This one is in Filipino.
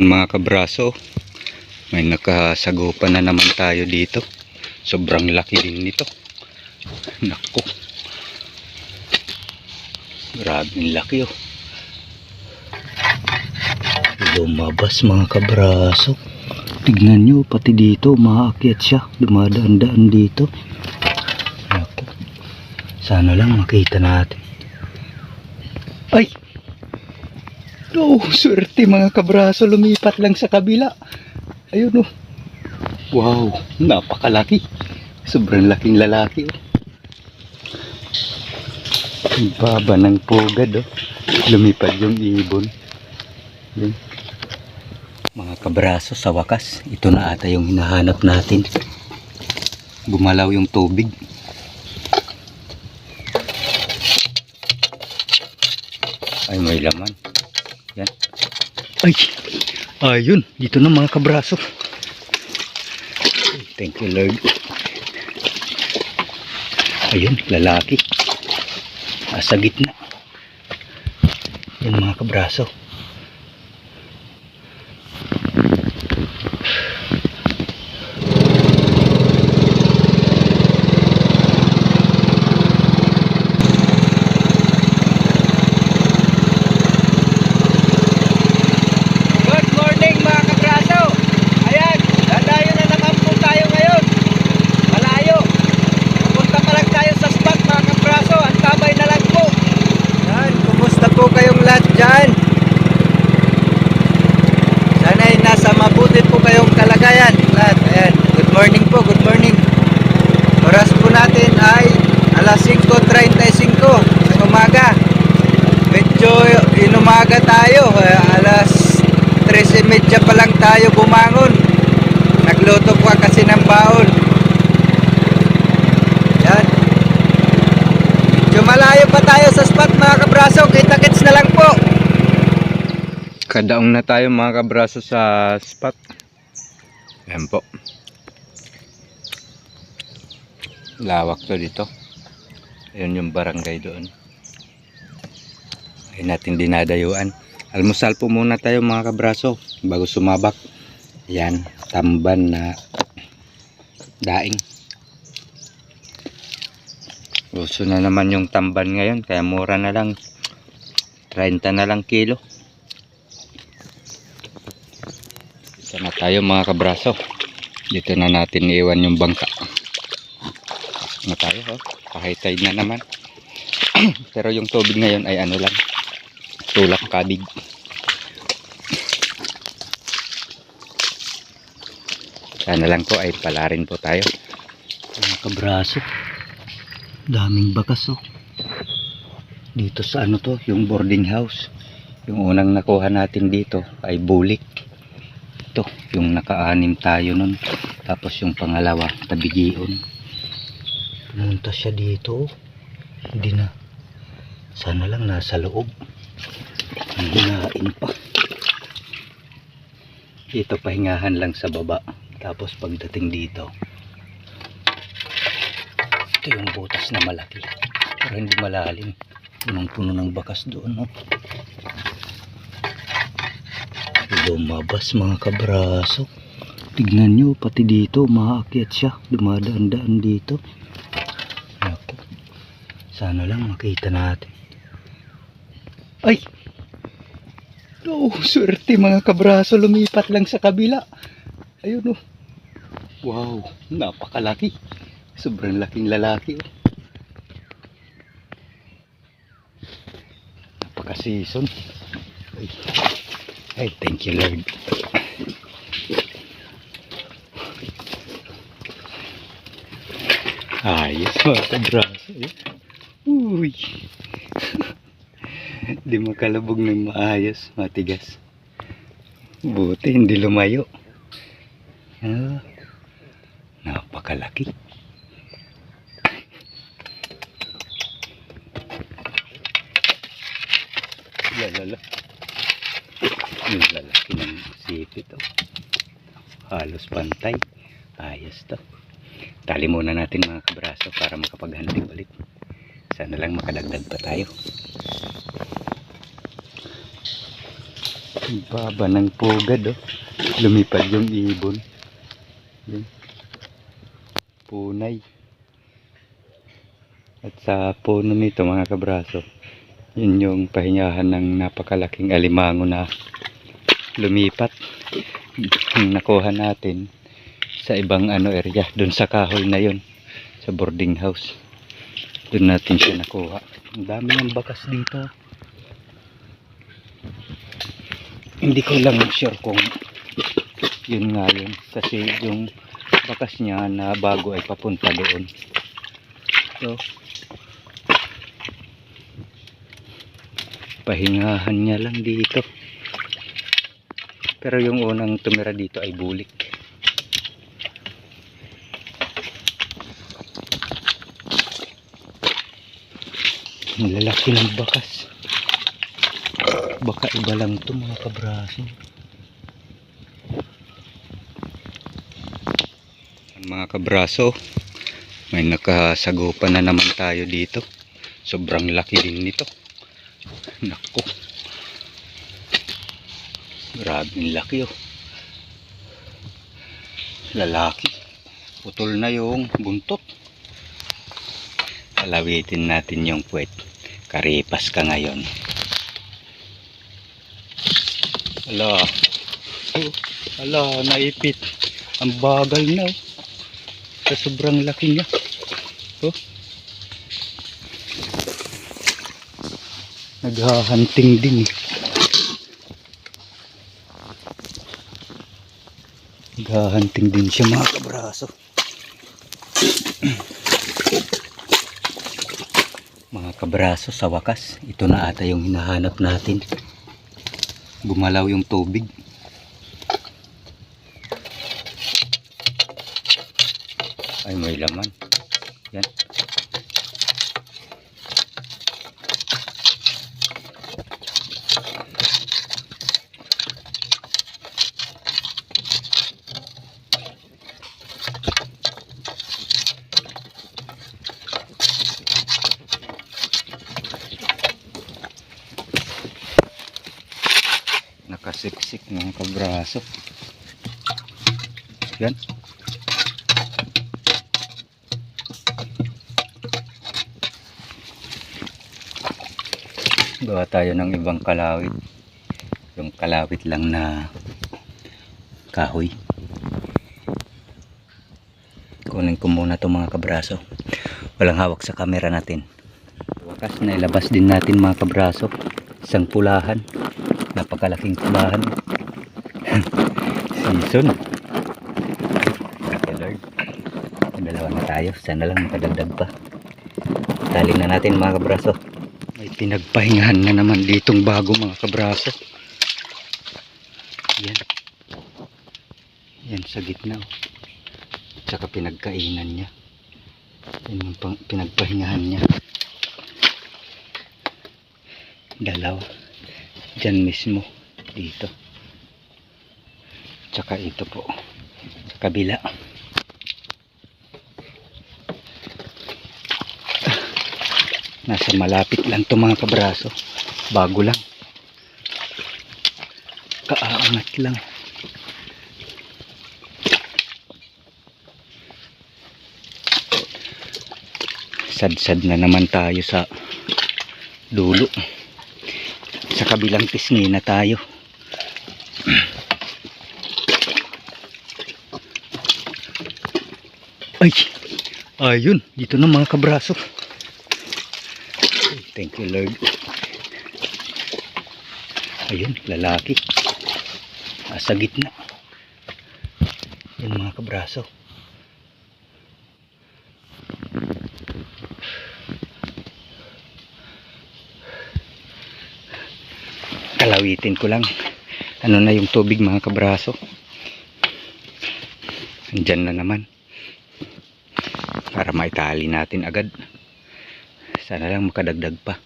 Mga kabraso, may nakasagupan na naman tayo dito. Sobrang laki din nito. Nako. Grabing laki oh. Lumabas mga kabraso. Tignan nyo, pati dito, maakyat siya. Dumadaan-daan dito. Nako. Sana lang makita natin. Ay! No, swerte mga kabraso, lumipat lang sa kabila. Ayun oh. Wow, napakalaki. Sobrang laking lalaki oh. Baba ng pugad oh. Lumipad yung ibon. Yun. Mga kabraso, sa wakas, ito na ata yung hinahanap natin. Gumalaw yung tubig. Ay, may laman. Yan. Ay, ayun. Dito na mga kabraso. Thank you, Lord. Ayun, lalaki. Nasa gitna. Yan mga kabraso. Good morning mga kabraso! Ayan, dadayo na naman po tayo ngayon. Malayo. Punta pa lang tayo sa spot mga kabraso. Ang tabay na lang po. Ayan, kumusta po kayong lahat dyan? Sana'y nasa mabuti po kayong kalagayan. Lahat. Ayan, good morning po, good morning. Oras po natin ay alas 5.35 ng umaga. Medyo inumaga tayo. eh, Alas 13.30 pa lang tayo bumangon. Nagluto pa kasi ng baon. Yan. Medyo malayo pa tayo sa spot mga kabraso. Kita-kits na lang po. Kadaong na tayo mga kabraso sa spot. Ayan po. Lawak to dito. Ayun yung barangay doon. Ay natin dinadayuan. Almusal po muna tayo mga kabraso bago sumabak. Yan, tamban na daing. Uso na naman yung tamban ngayon kaya mura na lang. 30 na lang kilo. Isa na tayo mga kabraso. Dito na natin iwan yung bangka. Na tayo oh. High tide na naman. Pero yung tubig ngayon ay ano lang. Tulak kabig. Sana lang po ay palarin po tayo. Mga kabraso. Daming bakas oh. Dito sa ano to, yung boarding house. Yung unang nakuha natin dito ay bulik. Ito, yung nakaanim tayo nun. Tapos yung pangalawa, tabigion. Pumunta siya dito. Hindi na. Sana lang nasa loob. Hinain pa. Dito pahingahan lang sa baba. Tapos pagdating dito. Ito yung butas na malaki. Pero hindi malalim. Punong-puno ng bakas doon. No? Lumabas mga kabraso. Tignan nyo, pati dito, maakyat siya. Dumadaan-daan dito. Sana lang makita natin. Ay! No, swerte mga kabraso. Lumipat lang sa kabila. Ayun oh. Wow, napakalaki. Sobrang laking lalaki oh. Napaka-season. Ay. Ay, thank you Lord. Ayos mga kabraso. eh. Uy. Di makalabog ng maayos, matigas. Buti hindi lumayo. Ah, napakalaki. Lalala. Ang lalaki ng sipit oh. Halos pantay. Ayos to. Tali muna natin mga kabraso para makapaghanting ulit. Sana lang makadagdag pa tayo. Baba ng pugad oh. Lumipad yung ibon. Yun. Punay. At sa puno nito mga kabraso, yun yung pahingahan ng napakalaking alimango na lumipat. Nakuha natin sa ibang ano area, dun sa kahoy na yun, sa boarding house. Dun natin siya nakuha. Ang dami ng bakas dito. Hindi ko lang sure kung yun nga yun. Kasi yung bakas niya na bago ay papunta doon. So, pahingahan niya lang dito. Pero yung unang tumira dito ay bulik. Ang lalaki ng bakas. Baka iba lang to mga kabraso. Mga kabraso, may nakasagupan na naman tayo dito. Sobrang laki din nito. Nako. Grabing laki oh. Lalaki. Putol na yung buntot. Alawitin natin yung puwet. Karipas ka ngayon. Ala. Ala, naipit. Ang bagal na oh. Sa sobrang laki niya. Oh. Naghahunting din eh. Naghahunting din siya mga kabraso. mga kabraso sa wakas, ito na ata yung hinahanap natin. Gumalaw yung tubig. Ay, may laman. Yan. Nakasiksik mga kabraso. Yan. Gawa tayo ng ibang kalawit. Yung kalawit lang na kahoy. Kunin ko muna itong mga kabraso. Walang hawak sa camera natin. Wakas na ilabas din natin mga kabraso. Isang pulahan. Napakalaking pulahan. Season. Okay Lord. Dalawa na tayo. Sana lang makadagdag pa. Tali na natin mga kabraso. May pinagpahingahan na naman ditong bago mga kabraso. Yan. Yan sa gitna. oh. Tsaka pinagkainan niya. Yan yung pinagpahingahan niya. Dalawa. Diyan mismo. Dito. Tsaka ito po. Sa kabila. Nasa malapit lang to mga kabraso. Bago lang. Kaangat lang. Sad-sad na naman tayo sa dulo. Sa kabilang pisngi na tayo. Ay! Ayun, dito na mga kabraso. Thank you Lord. Ayun, lalaki. Nasa gitna. Yung mga kabraso. Kalawitin ko lang. Ano na yung tubig mga kabraso. Andyan na naman. Para maitali natin agad. Sana lang makadagdag pa.